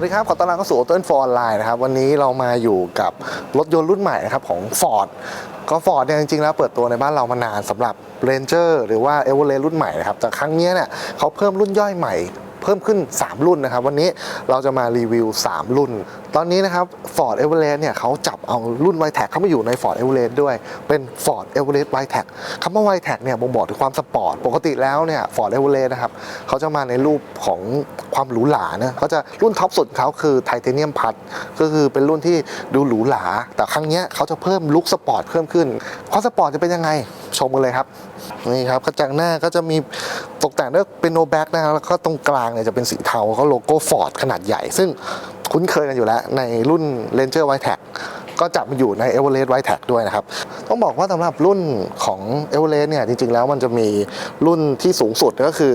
วัสดีครับ ขอต้อนรับเข้าสู่ Auto Info Online นะครับ วันนี้เรามาอยู่กับรถยนต์รุ่นใหม่นะครับของ Ford ก็ Ford เนี่ยจริงๆ แล้วเปิดตัวในบ้านเรามานานสำหรับ Ranger หรือว่า e v e r e s t รุ่นใหม่นะครับ แต่ครั้งนี้เนี่ยเขาเพิ่มรุ่นย่อยใหม่ เพิ่มขึ้น 3 รุ่นนะครับ วันนี้เราจะมารีวิว 3 รุ่น ตอนนี้นะครับ Ford Everest เนี่ยเขาจับเอารุ่น y t e c เข้ามาอยู่ใน Ford Everest ด้วย เป็น Ford Everest y t e c คำว่า y t e c เนี่ยบ่งบอกถึงความสปอร์ต ปกติแล้วเนี่ย Ford Everest นะครับเขาจะมาในรูปของความหรูหรานะเขาจะรุ่นท็อปสุดเขาคือไทเทเนียมพัดก็คือเป็นรุ่นที่ดูหรูหราแต่ครั้งนี้เขาจะเพิ่มลุคสปอร์ตเพิ่มขึ้นความสปอร์ตจะเป็นยังไงชมกันเลยครับ นี่ครับกระจังหน้าก็จะมีตกแต่งด้วยเป็นโนแบ็กนะครับแล้วก็ตรงกลางเนี่ยจะเป็นสีเทาก็โลโก้ฟอร์ดขนาดใหญ่ ซึ่งคุ้นเคยกันอยู่แล้วในรุ่น Ranger w i t e c ก็จับมาอยู่ใน e v e r e s t w i t e c ด้วยนะครับ ต้องบอกว่าสำหรับรุ่นของ e v e r e s t เนี่ยจริงๆแล้วมันจะมีรุ่นที่สูงสุดก็คือ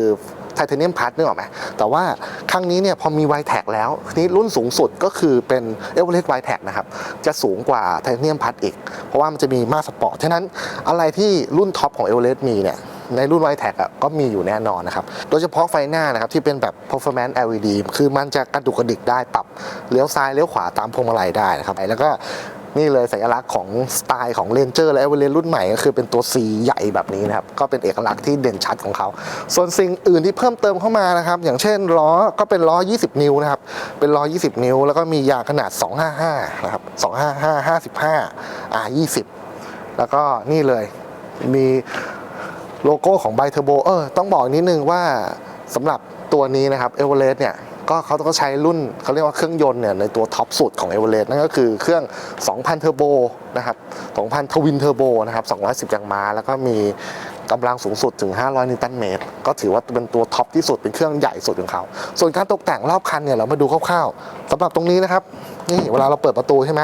ไทเทเนียมพัดนึกออกไหมแต่ว่าครั้งนี้เนี่ยพอมี y t e c แล้วนี้รุ่นสูงสุดก็คือเป็น e v e r e s t w i t e c นะครับจะสูงกว่าไทเทเนียมพัดอีก เพราะว่ามันจะมีมาสปอร์ตฉะนั้นอะไรที่รุ่นท็อปของ e v e r e s t มีเนี่ยในรุ่น y t e c อะก็มีอยู่แน่นอนนะครับ โดยเฉพาะไฟหน้านะครับที่เป็นแบบ performance LED คือมันจะกระดุกกระดิกได้ปรับเลี้ยวซ้ายเลี้ยวขวาตามพวงมาลัยได้นะครับแล้วก็ นี่เลยสัญลักษณ์ของสไตล์ของ Ranger และ Everest รุ่นใหม่ก็คือเป็นตัว C ใหญ่แบบนี้นะครับ ก็เป็นเอกลักษณ์ที่เด่นชัดของเขา ส่วนสิ่งอื่นที่เพิ่มเติมเข้ามานะครับ อย่างเช่นล้อก็เป็นล้อ 20 นิ้วนะครับ เป็นล้อ 20 นิ้ว แล้วก็มียางขนาด 255 นะครับ 255 55 R 20แล้วก็นี่เลยมีโลโก้ของไบเทอร์โบเออต้องบอกนิดนึงว่าสำหรับตัวนี้นะครับเอเวอเรสต์เนี่ย ก็เขาก็ใช้รุ่นเขาเรียกว่าเครื่องยนต์เนี่ยในตัวท็อปสุดของเอเวอเรสต์นั่นก็คือเครื่อง 2,000 เทอร์โบนะครับ2,000 ทวินเทอร์โบนะครับ210แรงม้า แล้วก็มีกำลังสูงสุดถึง 500 นิวตันเมตร ก็ถือว่าเป็นตัวท็อปที่สุดเป็นเครื่องใหญ่สุดของเขา ส่วนการตกแต่งรอบคันเนี่ยเรามาดูคร่าวๆสำหรับตรงนี้นะครับนี่เวลาเราเปิดประตูใช่ไหม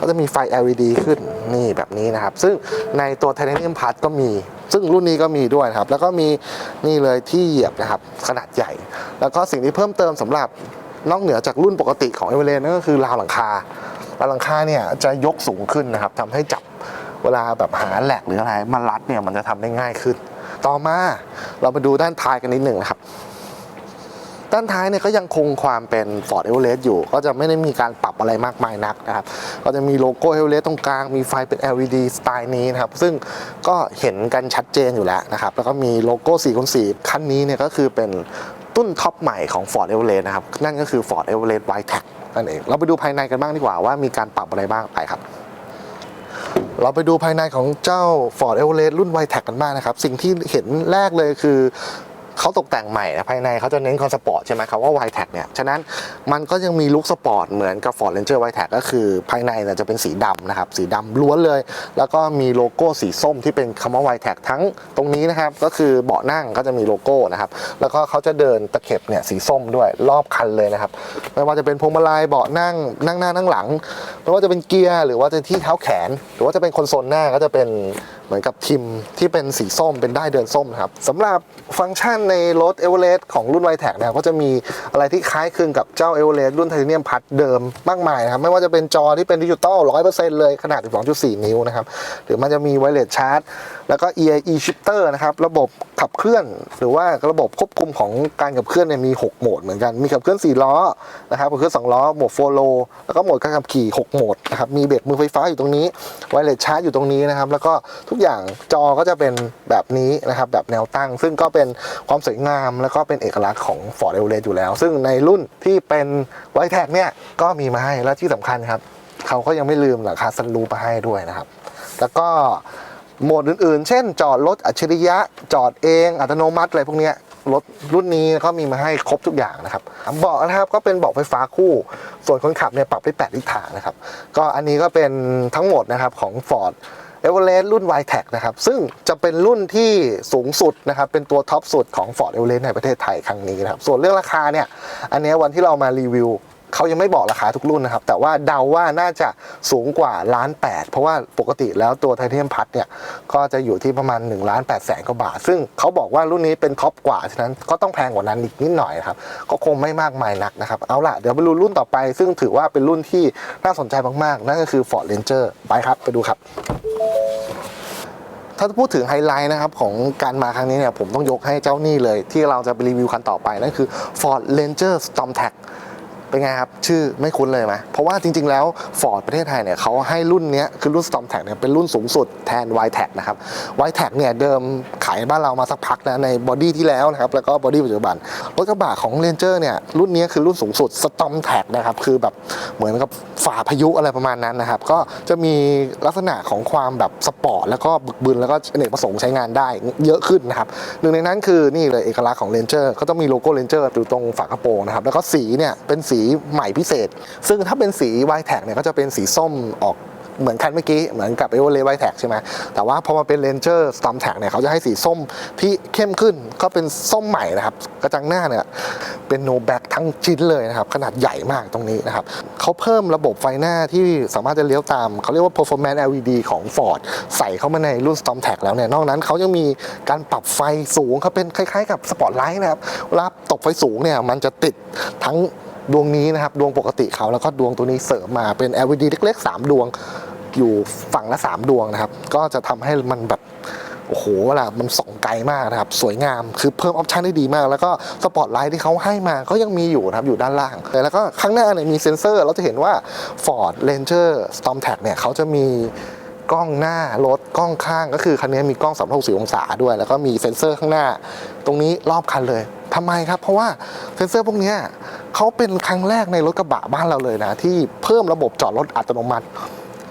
ก็จะมีไฟ LED ขึ้นนี่แบบนี้นะครับ ซึ่งในตัวไทเทเนียมพาร์ทก็มี ซึ่งรุ่นนี้ก็มีด้วยครับ แล้วก็มีนี่เลยที่เหยียบนะครับ ขนาดใหญ่ แล้วก็สิ่งที่เพิ่มเติมสำหรับนอกเหนือจากรุ่นปกติของเอเวอเรสต์นั่นก็คือราวหลังคาราวหลังคาเนี่ยจะยกสูงขึ้นนะครับทำให้จับเวลาแบบหาแหลกหรืออะไรมารัดเนี่ยมันจะทำได้ง่ายขึ้น ต่อมาเรามาดูด้านท้ายกันนิดหนึ่งนะครับ ด้านท้ายเนี่ยก็ยังคงความเป็น Ford Everest อยู่ ก็จะไม่ได้มีการปรับอะไรมากมายนักนะครับ ก็จะมีโลโก้ Everest ตรงกลาง มีไฟเป็น LED สไตล์นี้นะครับ ซึ่งก็เห็นกันชัดเจนอยู่แล้วนะครับ แล้วก็มีโลโก้4คูณ4คันนี้เนี่ยก็คือเป็นตุ้นท็อปใหม่ของ Ford Everest นะครับ นั่นก็คือ Ford Everest w i t e c นั่นเอง เราไปดูภายในกันบ้างดีกว่าว่ามีการปรับอะไรบ้างไปครับเราไปดูภายในของเจ้า Ford Everest รุ่น y t e c กันบ้างนะครับ สิ่งที่เห็นแรกเลยคือ เขาตกแต่งใหม่นะภายในเขาจะเน้นคอนสปอร์ตใช่ไหมครับว่า y t e c เนี่ยฉะนั้นมันก็ยังมีลุคสปอร์ตเหมือนกับ Ford Ranger y t e c ก็คือภายในเนี่ยจะเป็นสีดำนะครับ สีดำล้วนเลย แล้วก็มีโลโก้สีส้มที่เป็นคำว่า y t e c ทั้งตรงนี้นะครับ ก็คือเบาะนั่งก็จะมีโลโก้นะครับ แล้วก็เขาจะเดินตะเข็บเนี่ยสีส้มด้วยรอบคันเลยนะครับ ไม่ว่าจะเป็นพวงมาลัยเบาะนั่งนั่งหน้านั่งหลังไม่ว่าจะเป็นเกียร์หรือว่าจะที่เท้าแขน หรือว่าจะเป็นคอนโซลหน้าก็จะเป็นเหมือนกับทิมที่เป็นสีส้มเป็นได้เดินส้มครับสำหรับ ฟังก์ชันในรถเอเวอเรสต์ของรุ่น y t e c นะครับก็จะมีอะไรที่คล้ายคลึงกับเจ้าเอเวอเรสต์รุ่นไทเทเนียมพัดเดิมมากมายนะครับไม่ว่าจะเป็นจอที่เป็นดิจิตอล100%เลยขนาด 12.4 นิ้วนะครับหรือมันจะมีไวเลสชาร์จ แล้วก็ EIE shifter นะครับระบบขับเคลื่อน หรือว่าระบบควบคุมของการขับเคลื่อนเนี่ยมี 6 โหมดเหมือนกันมีขับเคลื่อน 4 ล้อนะครับขับเคลื่อน 2 ล้อโหมดโฟโลแล้วก็โหมดการขับขี่ 6 โหมดนะครับมีเบรกมือไฟฟ้าอยู่ตรงนี้ไวเลสชาร์จอยู่ตรงนี้นะครับแล้วก็ทุกอย่างจอก็จะเป็นแบบนี้นะครับแบบแนวตั้ง ซึ่งก็เป็นความสวยงาม แล้วก็เป็นเอกลักษณ์ของ Ford Everest อยู่แล้ว ซึ่งในรุ่นที่เป็นไวแท็กเนี่ยก็มีมาให้และที่สำคัญครับ เขาก็ยังไม่ลืมหลังคาซันรูปมาให้ด้วยนะครับ แล้วก็โหมดอื่นๆ เช่น จอดรถอัจฉริยะ จอดเองอัตโนมัติอะไรพวกนี้รถรุ่นนี้ก็มีมาให้ครบทุกอย่างนะครับเบาะนะครับก็เป็นเบาะไฟฟ้าคู่ ส่วนคนขับเนี่ยปรับได้8ทิศทางนะครับ ก็อันนี้ก็เป็นทั้งหมดนะครับของ Ford เอเวอเรสต์รุ่น y t e c นะครับ ซึ่งจะเป็นรุ่นที่สูงสุดนะครับ เป็นตัวท็อปสุดของ Ford e v e r e s t ในประเทศไทยครั้งนี้นะครับ ส่วนเรื่องราคาเนี่ย อันนี้วันที่เรามารีวิวเขายังไม่บอกราคาทุกรุ่นนะครับ แต่ว่าเดาว่าน่าจะสูงกว่าล้านแปดเพราะว่าปกติแล้วตัวไทเทเนียมพัดเนี่ย ก็จะอยู่ที่ประมาณ1ล้าน8แสนกว่าบาท ซึ่งเขาบอกว่ารุ่นนี้เป็นท็อปกว่า ฉะนั้นก็ต้องแพงกว่านั้นอีกนิดหน่อยครับ ก็คงไม่มากมายนักนะครับ เอาล่ะ เดี๋ยวไปดูรุ่นต่อไป ซึ่งถือว่าเป็นรุ่นที่น่าสนใจมากๆ นั่นก็คือ Ford Ranger ไปครับ ไปดูครับ ถ้าพูดถึงไฮไลท์นะครับของการมาครั้งนี้เนี่ยผมต้องยกให้เจ้านี่เลย ที่เราจะไปรีวิวคันต่อไปนั่นคือ Ford Ranger Storm t a c เป็นไงครับ ชื่อไม่คุ้นเลยไหมเพราะว่าจริง ๆ แล้ว Ford ประเทศไทยเนี่ยเขาให้รุ่นนี้คือรุ่น Storm t a c เนี่ยเป็นรุ่นสูงสุดแทน y t a c นะครับ y t a c เนี่ยเดิมขายบ้านเรามาสักพักแล้วในบอดี้ที่แล้วนะครับแล้วก็บอดี้ปัจจุบันรถกระบะของ Ranger เนี่ยรุ่นนี้คือรุ่นสูงสุด Storm t a c นะครับคือแบบเหมือนกับฝ่าพายุอะไรประมาณนั้นนะครับก็จะมีลักษณะของความแบบสปอร์ตแล้วก็บึกบึนแล้วก็อเนกประสงค์ใช้งานได้เยอะขึ้นนะครับหนึ่งในนั้นคือนี่เลยเอกลักษณ์ของ Ranger ก็ต้องมีโลโก้ Ranger อยู่ตรงฝากระโปรงนะครับแล้วก็สีเนี่ยเป็นสีใหม่พิเศษ ซึ่งถ้าเป็นสี y t a c เนี่ยก็จะเป็นสีส้มออกเหมือนคันเมื่อกี้ เหมือนกับ e v o l e y t a c ใช่ไหมแต่ว่าพอมาเป็น Ranger Storm t a c เนี่ยเขาจะให้สีส้มที่เข้มขึ้นก็เป็นส้มใหม่นะครับ กระจังหน้าเนี่ยเป็น no back ทั้งชิ้นเลยนะครับ ขนาดใหญ่มากตรงนี้นะครับเขาเพิ่มระบบไฟหน้าที่สามารถจะเลี้ยวตาม เขาเรียกว่า performance LED ของ Ford ใส่เข้ามาในรุ่น Storm t a c แล้วเนี่ย นอกนั้นเขายังมีการปรับไฟสูงเขาเป็นคล้ายๆ กับสปอตไลท์นะครับเวลาตกไฟสูงเนี่ยมันจะติดทั้ง ดวงนี้นะครับดวงปกติเขาแล้วก็ดวงตัวนี้เสริมมาเป็น LED เล็ก ๆ 3 ดวงอยู่ฝั่งละ 3 ดวงนะครับ ก็จะทำให้มันแบบโอ้โหเวลามันส่องไกลมากนะครับ สวยงามคือเพิ่มออปชันได้ดีมาก แล้วก็สปอตไลท์ที่เขาให้มาก็ยังมีอยู่นะครับ อยู่ด้านล่าง แล้วก็ข้างหน้าเนี่ยมีเซ็นเซอร์ เราจะเห็นว่า Ford Ranger Storm t a c เนี่ยเขาจะมีกล้องหน้ารถกล้องข้างก็คือคันนี้มีกล้อง360องศาด้วย แล้วก็มีเซ็นเซอร์ข้างหน้า ตรงนี้รอบคันเลย ทำไมครับ เพราะว่าเซ็นเซอร์พวกนี้เขาเป็นครั้งแรกในรถกระบะบ้านเราเลยนะ ที่เพิ่มระบบจอดรถอัตโนมัติ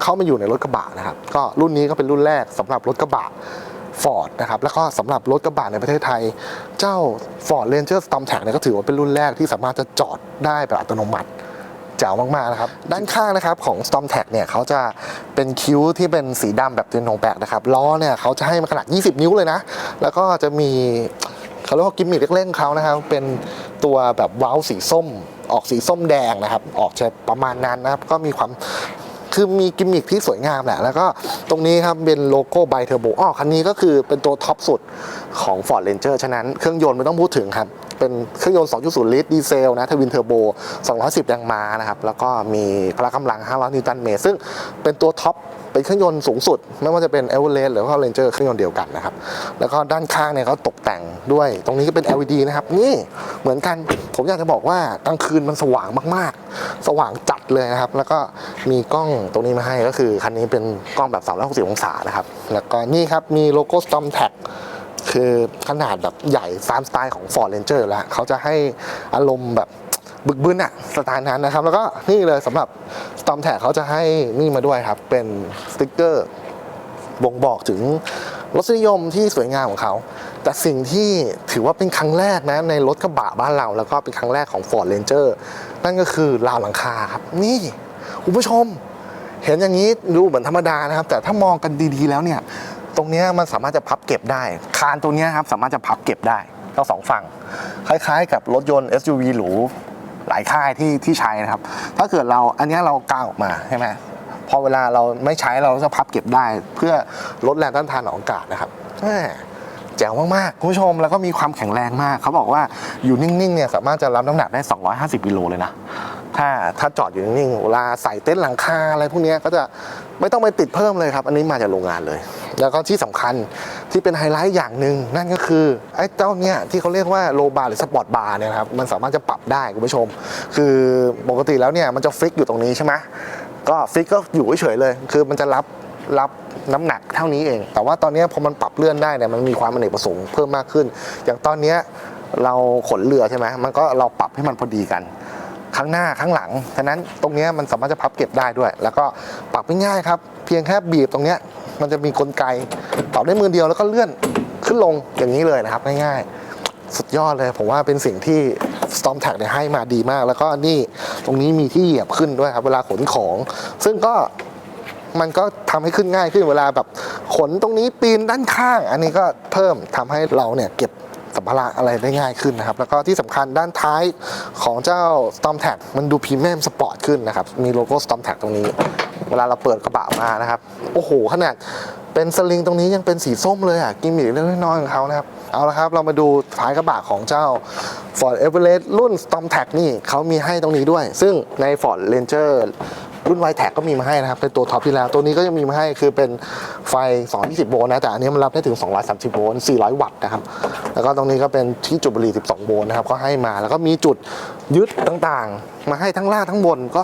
เข้ามาอยู่ในรถกระบะนะครับ ก็รุ่นนี้ก็เป็นรุ่นแรกสำหรับรถกระบะ Ford นะครับแล้วก็สำหรับรถกระบะในประเทศไทย เจ้า Ford Ranger Storm t a c เนี่ยก็ถือว่าเป็นรุ่นแรกที่สามารถจะจอดได้แบบอัตโนมัติแจ๋วมากๆนะครับด้านข้างนะครับของ Storm t a c เนี่ยเขาจะเป็นคิ้วที่เป็นสีดำแบบเป็นโนแบกนะครับล้อเนี่ยเขาจะให้มาขนาด 20 นิ้วเลยนะ แล้วก็จะมี เขาเรียกว่ากิมมิคเล็กๆของเขานะครับเป็นตัวแบบว้าวสีส้ม ออกสีส้มแดงนะครับ ออกจะประมาณนั้นนะครับ ก็มีความคือมีกิมมิคที่สวยงามแหละ แล้วก็ตรงนี้ครับเป็นโลโก้ไบเทอร์โบอ๋อคันนี้ก็คือเป็นตัวท็อปสุดของ Ford Ranger ฉะนั้นเครื่องยนต์ไม่ต้องพูดถึงครับ เป็นเครื่องยนต์ 2.0 ลิตรดีเซลนะทวินเทอร์โบ 210 แรงม้านะครับ แล้วก็มีพละกำลัง 500 นิวตันเมตร ซึ่งเป็นตัวท็อป เป็นเครื่องยนต์สูงสุด ไม่ว่าจะเป็น e v e r e s t หรือว่า Ranger เครื่องยนต์เดียวกันนะครับ แล้วก็ด้านข้างเนี่ยเขาตกแต่งด้วย ตรงนี้ก็เป็น LED นะครับ นี่เหมือนกัน ผมอยากจะบอกว่ากลางคืนมันสว่างมากๆ สว่างจัดเลยนะครับ แล้วก็มีกล้องตรงนี้มาให้ก็คือคันนี้เป็นกล้องแบบ 360 องศานะครับ แล้วก็นี่ครับมีโลโก้ Storm t a c คือขนาดแบบใหญ่ตามสไตล์ของ Ford Ranger แล้วเขาจะให้อารมณ์แบบ บึกบึนอะสไตล์นั้นนะครับ แล้วก็นี่เลยสำหรับ Storm t a c เขาจะให้นี่มาด้วยครับ เป็นสติกเกอร์บ่งบอกถึงรสนิยมที่สวยงามของเขา แต่สิ่งที่ถือว่าเป็นครั้งแรกนะ ในรถกระบะบ้านเรา แล้วก็เป็นครั้งแรกของ Ford Ranger นั่นก็คือราวหลังคาครับ นี่ คุณผู้ชม เห็นอย่างนี้ดูเหมือนธรรมดานะครับ แต่ถ้ามองกันดีๆแล้วเนี่ย ตรงนี้มันสามารถจะพับเก็บได้ คานตัวนี้ครับสามารถจะพับเก็บได้ทั้งสองฝั่ง คล้ายๆ กับรถยนต์ SUV หรู หลายค่ายที่ที่ใช้นะครับ ถ้าเกิดเราอันนี้เรากาวออกมาใช่ไหมพอเวลาเราไม่ใช้เราจะพับเก็บได้ เพื่อลดแรงต้านทานของอากาศนะครับแจ๋วมากๆคุณผู้ชมแล้วก็มีความแข็งแรงมาก เขาบอกว่าอยู่นิ่งๆเนี่ยสามารถจะรับน้ำหนักได้ 250กิโลเลยนะ ถ้าถ้าจอดอยู่นิ่งๆเวลาใส่เต็นท์หลังคาอะไรพวกนี้ก็จะไม่ต้องไปติดเพิ่มเลยครับ อันนี้มาจากโรงงานเลย แล้วก็ที่สำคัญที่เป็นไฮไลท์อย่างหนึ่งนั่นก็คือไอ้เจ้าเนี้ยที่เขาเรียกว่าโลบาร์หรือสปอร์ตบาร์เนี่ยครับมันสามารถจะปรับได้คุณผู้ชม คือปกติแล้วเนี่ยมันจะฟิกอยู่ตรงนี้ใช่ไหมก็ฟิกก็อยู่เฉยๆเลย คือมันจะรับรับน้ำหนักเท่านี้เอง แต่ว่าตอนนี้พอมันปรับเลื่อนได้เนี่ยมันมีความอเนกประสงค์เพิ่มมากขึ้น อย่างตอนเนี้ยเราขนเรือใช่ไหมมันก็เราปรับให้มันพอดีกัน ข้างหน้าข้างหลังฉะนั้นตรงนี้มันสามารถจะพับเก็บได้ด้วย แล้วก็ปรับง่ายๆครับ เพียงแค่บีบตรงนี้มันจะมีกลไกปรับได้มือเดียวแล้วก็เลื่อนขึ้นลงอย่างนี้เลยนะครับง่ายๆ สุดยอดเลย ผมว่าเป็นสิ่งที่ Storm t a c เนี่ยให้มาดีมาก แล้วก็นี่ตรงนี้มีที่เหยียบขึ้นด้วยครับ เวลาขนของ ซึ่งก็มันก็ทำให้ขึ้นง่ายขึ้นเวลาแบบขนตรงนี้ปีนด้านข้าง อันนี้ก็เพิ่มทำให้เราเนี่ยเก็บ สัมภาระอะไรได้ง่ายขึ้นนะครับ แล้วก็ที่สำคัญด้านท้ายของเจ้า Storm t a c มันดูพรีเมียมสปอร์ตขึ้นนะครับ มีโลโก้ Storm t a c ตรงนี้ เวลาเราเปิดกระบะมานะครับ โอ้โห ขนาดเป็นสลิงตรงนี้ยังเป็นสีส้มเลยอะ กิมมิคเล็กน้อยของเขานะครับ เอาละครับเรามาดูท้ายกระบะของเจ้า Ford Everest รุ่น Storm t a c นี่เขามีให้ตรงนี้ด้วย ซึ่งใน Ford Ranger รุ่น y t แท็กก็มีมาให้นะครับเป็นตัวท็อปที่แล้ว ตัวนี้ก็จะมีมาให้คือเป็นไฟ 220 โวลต์นะแต่อันนี้มันรับได้ถึง 230 โวลต์ 400 วัตต์นะครับ แล้วก็ตรงนี้ก็เป็นที่จุดบุหรี่ 12 โวลต์นะครับก็ให้มาแล้วก็มีจุดยึดต่างๆ มาให้ทั้งล่างทั้งบนก็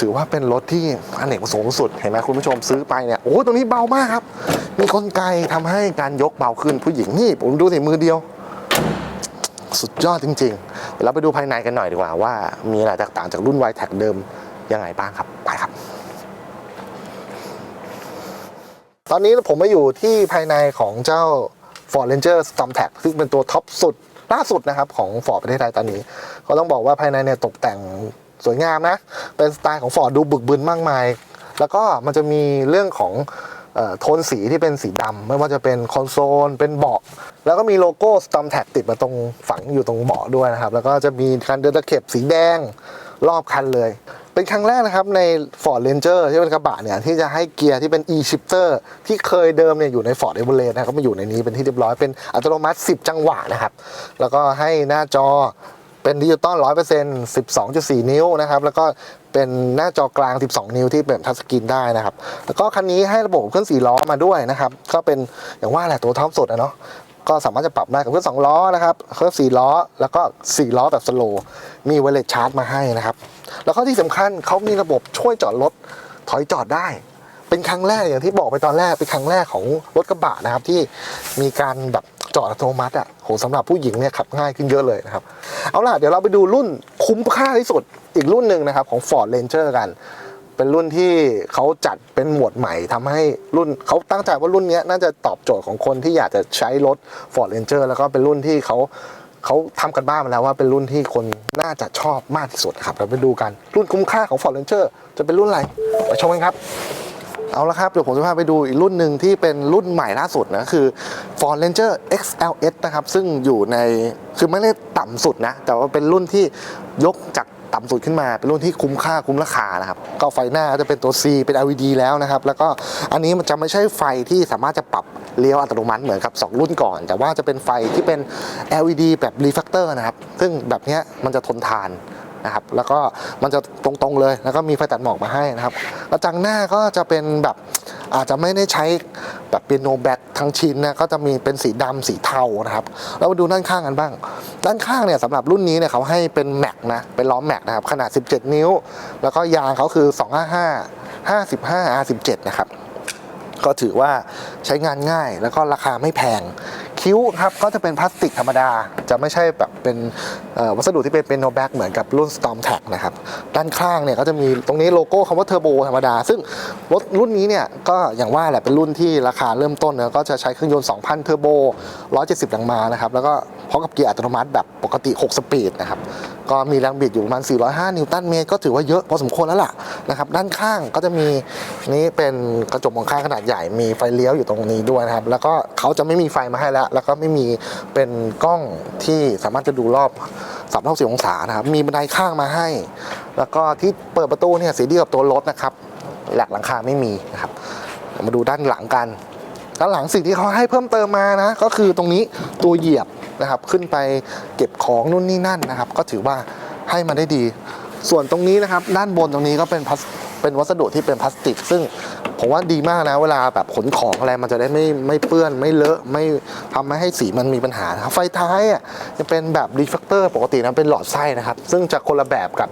ถือว่าเป็นรถที่อเนกประสงค์สุด เห็นไหมคุณผู้ชมซื้อไปเนี่ย โอ้ตรงนี้เบามากครับ มีกลไกทำให้การยกเบาขึ้นผู้หญิงนี่ ผมดูสิมือเดียว สุดยอดจริงๆ เดี๋ยวเราไปดูภายในกันหน่อยดีกว่าว่ามีอะไรแตกต่างจากรุ่น y t แท็เดิม ยังไงบ้างครับไปครับ ตอนนี้ผมมาอยู่ที่ภายในของเจ้า Ford Ranger Storm t a c ซึ่งเป็นตัวท็อปสุดล่าสุดนะครับของ Ford ประเทศไทยตอนนี้ ก็ต้องบอกว่าภายในเนี่ยตกแต่งสวยงามนะ เป็นสไตล์ของ Ford ดูบึกบึนมากมาย แล้วก็มันจะมีเรื่องของโทนสีที่เป็นสีดำไม่ว่าจะเป็นคอนโซล เป็นเบาะ แล้วก็มีโลโก้ Storm t a c ติดมาตรงฝังอยู่ตรงเบาะด้วยนะครับ แล้วก็จะมีการเดินตะเข็บสีแดงรอบคันเลย เป็นครั้งแรกนะครับใน Ford Ranger ที่เป็นกระบะเนี่ยที่จะให้เกียร์ที่เป็น e-shifter ที่เคยเดิมเนี่ยอยู่ใน Ford Everest นะครับก็มาอยู่ในนี้เป็นที่เรียบร้อยเป็นอัตโนมัติ 10 จังหวะนะครับ แล้วก็ให้หน้าจอเป็นดิจิตอล100% 12.4นิ้วนะครับ แล้วก็เป็นหน้าจอกลาง 12 นิ้วที่เป็นทัชสกรีนได้นะครับ แล้วก็คันนี้ให้ระบบเครื่อง4ล้อมาด้วยนะครับ ก็เป็นอย่างว่าแหละตัวท็อปสุดอะเนาะก็สามารถจะปรับได้กับเครื่องสองล้อนะครับเครื่องสี่ล้อ แล้วก็สี่ล้อแบบสโลมีไวเลสชาร์จมาให้นะครับ แล้วก็ที่สำคัญเขามีระบบช่วยจอดรถถอยจอดได้ เป็นครั้งแรกอย่างที่บอกไปตอนแรกเป็นครั้งแรกของรถกระบะนะครับที่มีการแบบจอดอัตโนมัติอะโหสำหรับผู้หญิงเนี่ยขับง่ายขึ้นเยอะเลยนะครับ เอาล่ะ เดี๋ยวเราไปดูรุ่นคุ้มค่าที่สุดอีกรุ่นหนึ่งนะครับของ Ford Ranger กัน เป็นรุ่นที่เขาจัดเป็นหมวดใหม่ทำให้รุ่นเขาตั้งใจว่ารุ่นนี้น่าจะตอบโจทย์ของคนที่อยากจะใช้รถ Ford Ranger แล้วก็เป็นรุ่นที่เขา เขาทำกันบ้านมาแล้วว่าเป็นรุ่นที่คนน่าจะชอบมากที่สุดครับเราไปดูกันรุ่นคุ้มค่าของ Ford Ranger จะเป็นรุ่นอะไรไปชมกันครับ เอาละครับเดี๋ยวผมจะพาไปดูอีกรุ่นหนึ่งที่เป็นรุ่นใหม่ล่าสุดนะคือ Ford Ranger XLS นะครับ ซึ่งอยู่ในคือไม่ได้ต่ำสุดนะ แต่ว่าเป็นรุ่นที่ยกจาก ต่ำสุดขึ้นมา เป็นรุ่นที่คุ้มค่าคุ้มราคานะครับ ก็ไฟหน้าจะเป็นตัว C เป็น LED แล้วนะครับ แล้วก็อันนี้มันจะไม่ใช่ไฟที่สามารถจะปรับเลี้ยวอัตโนมัติเหมือนกับ 2 รุ่นก่อน แต่ว่าจะเป็นไฟที่เป็น LED แบบ reflector นะครับ ซึ่งแบบนี้มันจะทนทานนะครับ แล้วก็มันจะตรงๆเลย แล้วก็มีไฟตัดหมอกมาให้นะครับกระจังหน้าก็จะเป็นแบบ อาจจะไม่ได้ใช้แบบเปียโนแบ็คทั้งชิ้นนะก็จะมีเป็นสีดำสีเทานะครับ เรามาดูด้านข้างกันบ้าง ด้านข้างเนี่ยสำหรับรุ่นนี้เนี่ยเขาให้เป็นแม็กนะเป็นล้อแม็กนะครับขนาด 17 นิ้ว แล้วก็ยางเขาคือ 255 55 R17 นะครับก็ถือว่าใช้งานง่ายแล้วก็ราคาไม่แพง คิ้วครับก็จะเป็นพลาสติกธรรมดา จะไม่ใช่แบบเป็นวัสดุที่เป็นเป็นโนแบ็กเหมือนกับรุ่น Storm t a c นะครับด้านข้างเนี่ยก็จะมีตรงนี้โลโก้คำว่าเทอร์โบธรรมดา ซึ่งรถรุ่นนี้เนี่ยก็อย่างว่าแหละเป็นรุ่นที่ราคาเริ่มต้นเนี่ยก็จะใช้เครื่องยนต์ 2,000 เทอร์โบ 170 แรงม้านะครับแล้วก็ พร้อมกับเกียร์อัตโนมัติแบบปกติ 6 สปีดนะครับ ก็มีแรงบิดอยู่ประมาณ 405 นิวตันเมตร ก็ถือว่าเยอะพอสมควรแล้วล่ะนะครับ ด้านข้างก็จะมีนี่เป็นกระจกมองข้างขนาดใหญ่ มีไฟเลี้ยวอยู่ตรงนี้ด้วยนะครับ แล้วก็เขาจะไม่มีไฟมาให้แล้ว แล้วก็ไม่มีเป็นกล้องที่สามารถจะดูรอบ360องศานะครับ มีบันไดข้างมาให้ แล้วก็ที่เปิดประตูเนี่ยสีเดียวกับตัวรถนะครับแหลกหลังคาไม่มีนะครับ มาดูด้านหลังกันด้านหลังสิ่งที่เขาให้เพิ่มเติมมานะ ก็คือตรงนี้ตัวเหยียบ นะครับ ขึ้นไปเก็บของนู่นนี่นั่นนะครับ ก็ถือว่าให้มาได้ดี ส่วนตรงนี้นะครับ ด้านบนตรงนี้ก็เป็นพลาสเป็นวัสดุที่เป็นพลาสติก ซึ่งผมว่าดีมากนะเวลาแบบขนของอะไรมันจะได้ไม่ไม่เปื้อนไม่เลอะไม่ทำให้ให้สีมันมีปัญหานะครับไฟท้ายอะจะเป็นแบบรีเฟกเตอร์ปกตินะเป็นหลอดไส้นะครับ ซึ่งจะคนละแบบกับ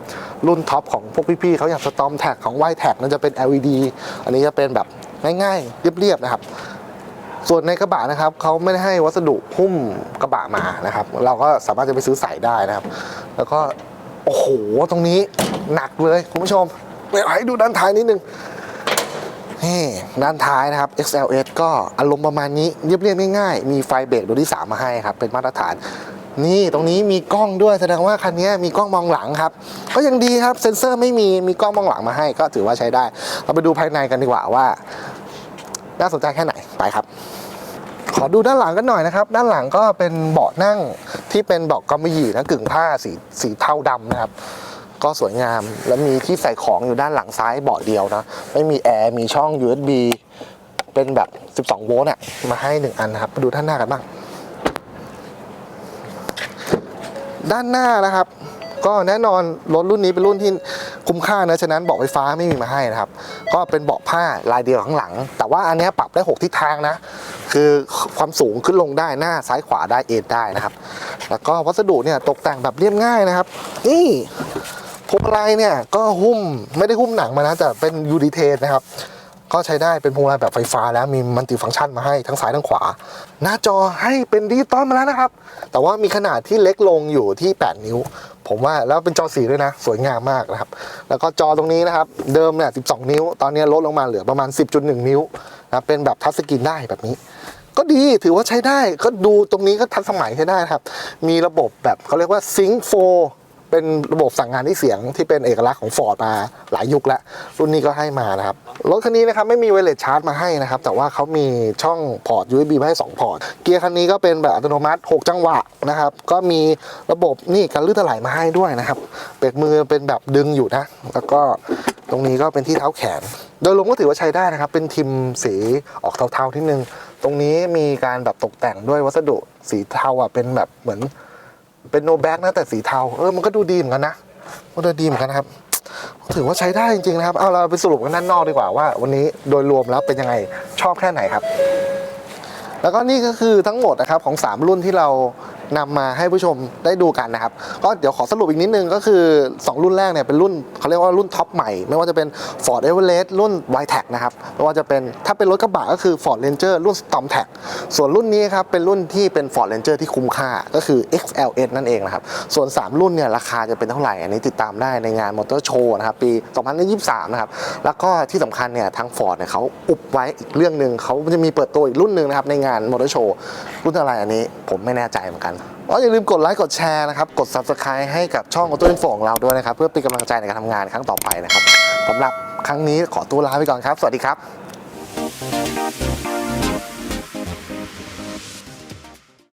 รุ่นท็อปของพวกพี่ๆเขาอย่างสตอมแท็กของไวแท็กนั่นจะเป็น LED อันนี้จะเป็นแบบง่ายๆ เรียบๆนะครับ ส่วนในกระบะนะครับเขาไม่ได้ให้วัสดุหุ้มกระบะมานะครับ เราก็สามารถจะไปซื้อใส่ได้นะครับ แล้วก็โอ้โหตรงนี้หนักเลยคุณผู้ชมเดี๋ยวให้ดูด้านท้ายนิดนึงนี่ด้านท้ายนะครับ XLS ก็อารมณ์ประมาณนี้เรียบๆง่ายๆ มีไฟเบรกดวงที่ 3 มาให้ครับ เป็นมาตรฐาน นี่ตรงนี้มีกล้องด้วยแสดงว่าคันนี้มีกล้องมองหลังครับ ก็ยังดีครับเซ็นเซอร์ไม่มีมีกล้องมองหลังมาให้ ก็ถือว่าใช้ได้ เราไปดูภายในกันดีกว่าว่า น่าสนใจแค่ไหนไปครับ ขอดูด้านหลังกันหน่อยนะครับ ด้านหลังก็เป็นเบาะนั่งที่เป็นเบาะกำมะหยี่นะกึ่งผ้าสีสีเทาดำนะครับ ก็สวยงามแล้วมีที่ใส่ของอยู่ด้านหลังซ้ายเบาะเดียวนะ ไม่มีแอร์มีช่อง USB เป็นแบบ 12 โวลต์อะมาให้ 1 อันนะครับไปดูด้านหน้ากันบ้าง ด้านหน้านะครับ ก็แน่นอนรถรุ่นนี้เป็นรุ่นที่คุ้มค่านะ ฉะนั้นเบาะไฟฟ้าไม่มีมาให้นะครับ ก็เป็นเบาะผ้าลายเดียวข้างหลัง แต่ว่าอันนี้ปรับได้ 6 ทิศทางนะ คือความสูงขึ้นลงได้หน้าซ้ายขวาได้เอ็นได้นะครับ แล้วก็วัสดุเนี่ยตกแต่งแบบเรียบง่ายนะครับ นี่พวงมาลัยเนี่ยก็หุ้มไม่ได้หุ้มหนังมานะแต่เป็นยูดีเทนนะครับก็ใช้ได้เป็นพวงมาลัยแบบไฟฟ้าแล้วมีมัลติฟังก์ชันมาให้ทั้งซ้ายทั้งขวา หน้าจอให้เป็นดิจิตอลมาแล้วนะครับ แต่ว่ามีขนาดที่เล็กลงอยู่ที่ 8 นิ้ว ผมว่าแล้วเป็นจอสีด้วยนะ สวยงามมากนะครับ แล้วก็จอตรงนี้นะครับ เดิมเนี่ย 12 นิ้ว ตอนนี้ลดลงมาเหลือประมาณ 10.1 นิ้วนะเป็นแบบทัชสกรีนได้แบบนี้ ก็ดีถือว่าใช้ได้ก็ดูตรงนี้ก็ทันสมัยใช้ได้ครับ มีระบบแบบเขาเรียกว่าซิงค์โฟ เป็นระบบสั่งงานที่เสียงที่เป็นเอกลักษณ์ของ Ford มาหลายยุคแล้ว รุ่นนี้ก็ให้มานะครับ รถคันนี้นะครับไม่มีไวเลสชาร์จมาให้นะครับ แต่ว่าเขามีช่องพอร์ต USB มาให้ 2 พอร์ต เกียร์คันนี้ก็เป็นแบบอัตโนมัติ 6 จังหวะนะครับ ก็มีระบบนี่การลื่นถลายมาให้ด้วยนะครับเบรกมือเป็นแบบดึงอยู่นะ แล้วก็ตรงนี้ก็เป็นที่เท้าแขน โดยรวมก็ถือว่าใช้ได้นะครับ เป็นทิมสีออกเทาๆที่นึง ตรงนี้มีการแบบตกแต่งด้วยวัสดุสีเทาอะเป็นแบบเหมือน เป็นโนแบ็กนะแต่สีเทาเออมันก็ดูดีเหมือนกันนะมันดูดีเหมือนกันนะครับถือว่าใช้ได้จริงๆนะครับ เอาเราไปสรุปกันด้านนอกดีกว่าว่า วันนี้โดยรวมแล้วเป็นยังไงชอบแค่ไหนครับ แล้วก็นี่ก็คือทั้งหมดนะครับของ 3 รุ่นที่เรา นำมาให้ผู้ชมได้ดูกันนะครับ ก็เดี๋ยวขอสรุปอีกนิดนึงก็คือ 2 รุ่นแรกเนี่ยเป็นรุ่นเขาเรียกว่ารุ่นท็อปใหม่ ไม่ว่าจะเป็น Ford Everest รุ่น y t e c นะครับไม่ว่าจะเป็นถ้าเป็นรถกระบะก็คือ Ford Ranger รุ่น Storm t a c ส่วนรุ่นนี้ครับเป็นรุ่นที่เป็น Ford Ranger ที่คุ้มค่าก็คือ XLS นั่นเองนะครับส่วน 3 รุ่นเนี่ยราคาจะเป็นเท่าไหร่อันนี้ติดตามได้ในงานมอเตอร์โชว์นะครับปี 2023 นะครับแล้วก็ที่สำคัญเนี่ยทาง Ford เนี่ยเขาอุบไว้อีกเรื่องหนึ่งเขาจะมีเปิดตัวอีกรุ่นหนึ่งนะครับในงานมอเตอร์โชว์รุ่นอะไรอันนี้ผมไม่แน่ใจเหมือนกันก็อย่าลืมกดไลค์กดแชร์นะครับ กด Subscribe ให้กับช่อง Auto Info ของเราด้วยนะครับ เพื่อเป็นกำลังใจในการทำงานครั้งต่อไปนะครับสำหรับครั้งนี้ขอตัวลาไปก่อนครับ สวัสดีครับ